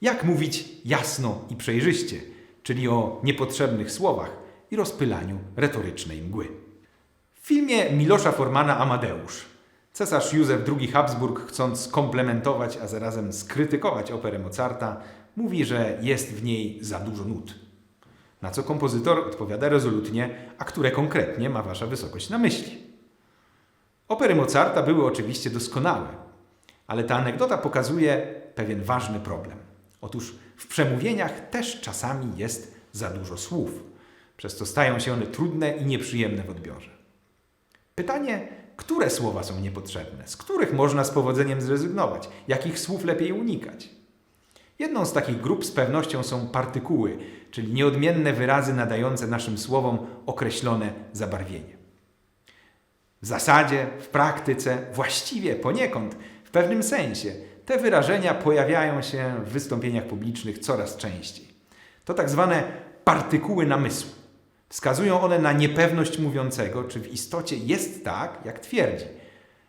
Jak mówić jasno i przejrzyście, czyli o niepotrzebnych słowach i rozpylaniu retorycznej mgły. W filmie Milosza Formana Amadeusz cesarz Józef II Habsburg, chcąc komplementować, a zarazem skrytykować operę Mozarta, mówi, że jest w niej za dużo nut. Na co kompozytor odpowiada rezolutnie, a które konkretnie ma Wasza Wysokość na myśli. Opery Mozarta były oczywiście doskonałe, ale ta anegdota pokazuje pewien ważny problem. Otóż w przemówieniach też czasami jest za dużo słów, przez co stają się one trudne i nieprzyjemne w odbiorze. Pytanie, które słowa są niepotrzebne, z których można z powodzeniem zrezygnować, jakich słów lepiej unikać? Jedną z takich grup z pewnością są partykuły, czyli nieodmienne wyrazy nadające naszym słowom określone zabarwienie. W zasadzie, w praktyce, właściwie poniekąd, w pewnym sensie, te wyrażenia pojawiają się w wystąpieniach publicznych coraz częściej. To tak zwane partykuły namysłu. Wskazują one na niepewność mówiącego, czy w istocie jest tak, jak twierdzi,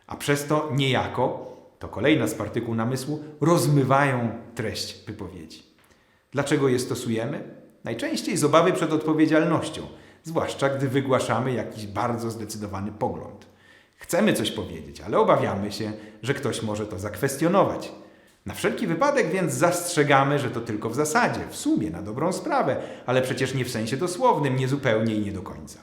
a przez to niejako, to kolejna z partykuł namysłu, rozmywają treść wypowiedzi. Dlaczego je stosujemy? Najczęściej z obawy przed odpowiedzialnością, zwłaszcza gdy wygłaszamy jakiś bardzo zdecydowany pogląd. Chcemy coś powiedzieć, ale obawiamy się, że ktoś może to zakwestionować. Na wszelki wypadek więc zastrzegamy, że to tylko w zasadzie, w sumie, na dobrą sprawę, ale przecież nie w sensie dosłownym, niezupełnie i nie do końca.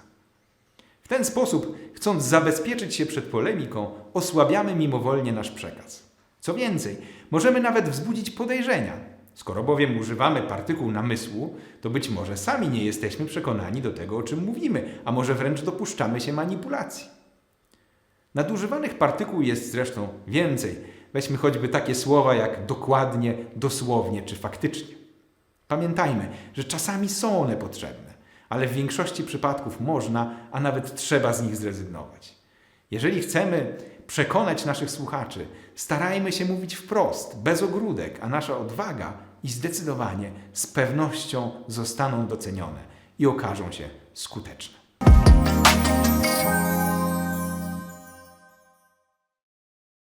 W ten sposób, chcąc zabezpieczyć się przed polemiką, osłabiamy mimowolnie nasz przekaz. Co więcej, możemy nawet wzbudzić podejrzenia. Skoro bowiem używamy partykuł namysłu, to być może sami nie jesteśmy przekonani do tego, o czym mówimy, a może wręcz dopuszczamy się manipulacji. Nadużywanych partykuł jest zresztą więcej. Weźmy choćby takie słowa jak dokładnie, dosłownie czy faktycznie. Pamiętajmy, że czasami są one potrzebne, ale w większości przypadków można, a nawet trzeba z nich zrezygnować. Jeżeli chcemy przekonać naszych słuchaczy, starajmy się mówić wprost, bez ogródek, a nasza odwaga i zdecydowanie z pewnością zostaną docenione i okażą się skuteczne.